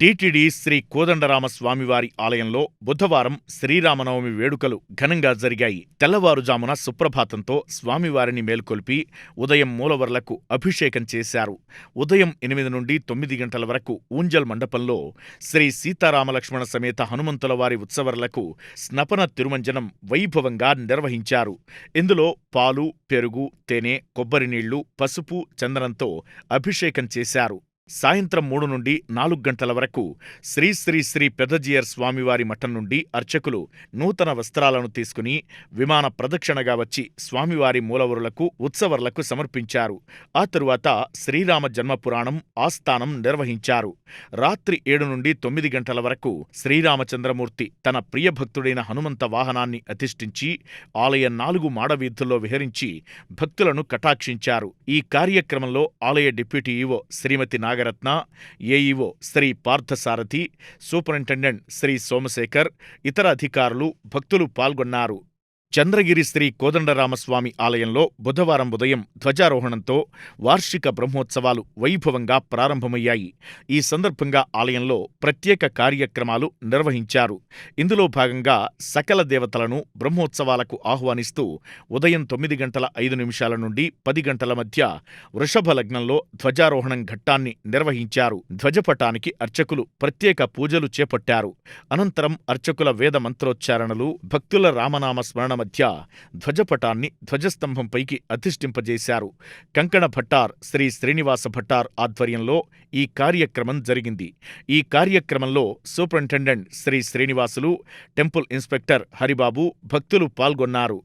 TTD Shri Kodandarama స్వామివారి ఆలయంలో బుధవారం శ్రీరామనవమి వేడుకలు ఘనంగా జరిగాయి. తెల్లవారుజామున సుప్రభాతంతో స్వామివారిని మేల్కొల్పి ఉదయం మూలవర్లకు అభిషేకం చేశారు. ఉదయం ఎనిమిది నుండి తొమ్మిది గంటల వరకు ఊంజల్ మండపంలో శ్రీ సీతారామలక్ష్మణ సమేత హనుమంతుల వారి ఉత్సవర్లకు స్నపన తిరుమంజనం వైభవంగా నిర్వహించారు. ఇందులో పాలు పెరుగు తేనె కొబ్బరి నీళ్ళు పసుపు చందనంతో అభిషేకం చేశారు. సాయంత్రం మూడు నుండి నాలుగు గంటల వరకు శ్రీ శ్రీ శ్రీ స్వామివారి మఠం నుండి అర్చకులు నూతన వస్త్రాలను తీసుకుని విమాన ప్రదక్షిణగా వచ్చి స్వామివారి మూలవరులకు ఉత్సవర్లకు సమర్పించారు. ఆ తరువాత శ్రీరామ జన్మ పురాణం ఆస్థానం నిర్వహించారు. రాత్రి ఏడు నుండి తొమ్మిది గంటల వరకు శ్రీరామచంద్రమూర్తి తన ప్రియభక్తుడైన హనుమంత వాహనాన్ని అధిష్ఠించి ఆలయ నాలుగు మాడవీధుల్లో విహరించి భక్తులను కటాక్షించారు. ఈ కార్యక్రమంలో ఆలయ deputy EO Shrimati Naga Nagaratna AEO Shri Parthasarathi superintendent Shri Somashekar ఇతర అధికారులు భక్తులు పాల్గొన్నారు. చంద్రగిరి శ్రీ కోదండరామస్వామి ఆలయంలో బుధవారం ఉదయం ధ్వజారోహణంతో వార్షిక బ్రహ్మోత్సవాలు వైభవంగా ప్రారంభమయ్యాయి. ఈ సందర్భంగా ఆలయంలో ప్రత్యేక కార్యక్రమాలు నిర్వహించారు. ఇందులో భాగంగా సకల దేవతలను బ్రహ్మోత్సవాలకు ఆహ్వానిస్తూ ఉదయం తొమ్మిది గంటల ఐదు నిమిషాల నుండి పది గంటల మధ్య వృషభ లగ్నంలో ధ్వజారోహణం ఘట్టాన్ని నిర్వహించారు. ధ్వజపటానికి అర్చకులు ప్రత్యేక పూజలు చేపట్టారు. అనంతరం అర్చకుల వేద మంత్రోచ్చారణలు భక్తుల రామనామ స్మరణ మధ్య ధ్వజపటాన్ని ధ్వజస్తంభంపైకి అధిష్ఠింపజేశారు. కంకణ భట్టార్ శ్రీ శ్రీనివాస భట్టార్ ఆధ్వర్యంలో ఈ కార్యక్రమం జరిగింది. ఈ కార్యక్రమంలో superintendent Shri Srinivasulu temple inspector Haribabu భక్తులు పాల్గొన్నారు.